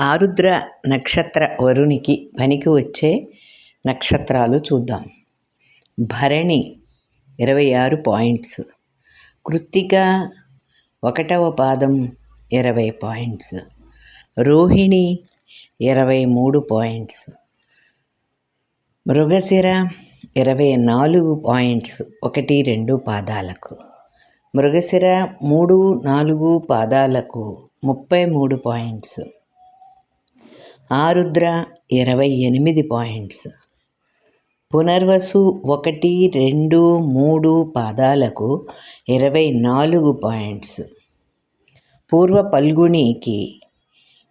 ఆరుద్ర నక్షత్ర వరునికి పనికి వచ్చే నక్షత్రాలు చూద్దాం. భరణి ఇరవై ఆరు పాయింట్స్. కృత్తిక ఒకటవ పాదం ఇరవై పాయింట్స్. రోహిణి ఇరవై మూడు పాయింట్స్. మృగశిర ఇరవై నాలుగు పాయింట్స్ ఒకటి రెండు పాదాలకు. మృగశిర మూడు నాలుగు పాదాలకు ముప్పై మూడు పాయింట్స్. ఆరుద్ర ఇరవై ఎనిమిది పాయింట్స్. పునర్వసు ఒకటి రెండు మూడు పాదాలకు ఇరవై నాలుగు పాయింట్స్. పూర్వ పల్గుణికి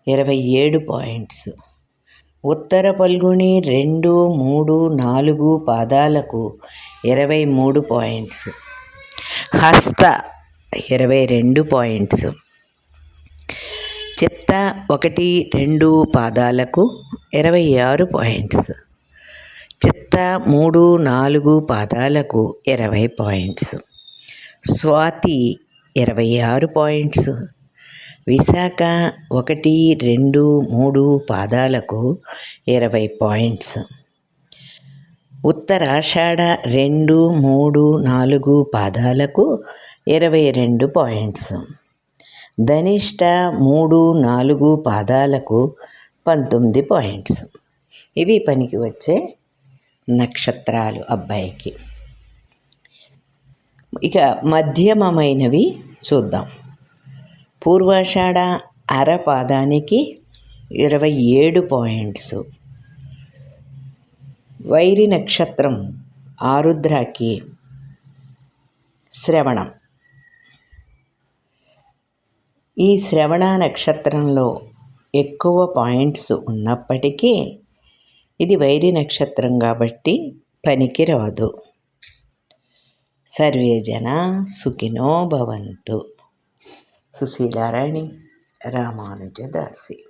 ఇరవై ఏడు పాయింట్స్. ఉత్తర పల్గుణి రెండు మూడు నాలుగు పాదాలకు ఇరవై మూడు పాయింట్స్. హస్త ఇరవై రెండు పాయింట్స్. చెత్త ఒకటి రెండు పాదాలకు ఇరవై ఆరు పాయింట్స్. చెత్త మూడు నాలుగు పాదాలకు ఇరవై పాయింట్స్. స్వాతి ఇరవై ఆరు పాయింట్స్. విశాఖ ఒకటి రెండు మూడు పాదాలకు ఇరవై పాయింట్స్. ఉత్తరాషాఢ రెండు మూడు నాలుగు పాదాలకు ఇరవై రెండు పాయింట్స్. ధనిష్ట మూడు నాలుగు పాదాలకు పంతొమ్మిది పాయింట్స్. ఇవి పనికి వచ్చే నక్షత్రాలు అబ్బాయికి. ఇక మధ్యమమైనవి చూద్దాం. పూర్వాషాఢ అర పాదానికి ఇరవై ఏడు పాయింట్స్. వైరి నక్షత్రం ఆరుద్రకి శ్రవణం. ఈ శ్రవణ నక్షత్రంలో ఎక్కువ పాయింట్స్ ఉన్నప్పటికీ ఇది వైరి నక్షత్రం కాబట్టి పనికిరాదు. సర్వే జన సుఖినో భవంతు. సుశీలారాణి రామానుజదాసి.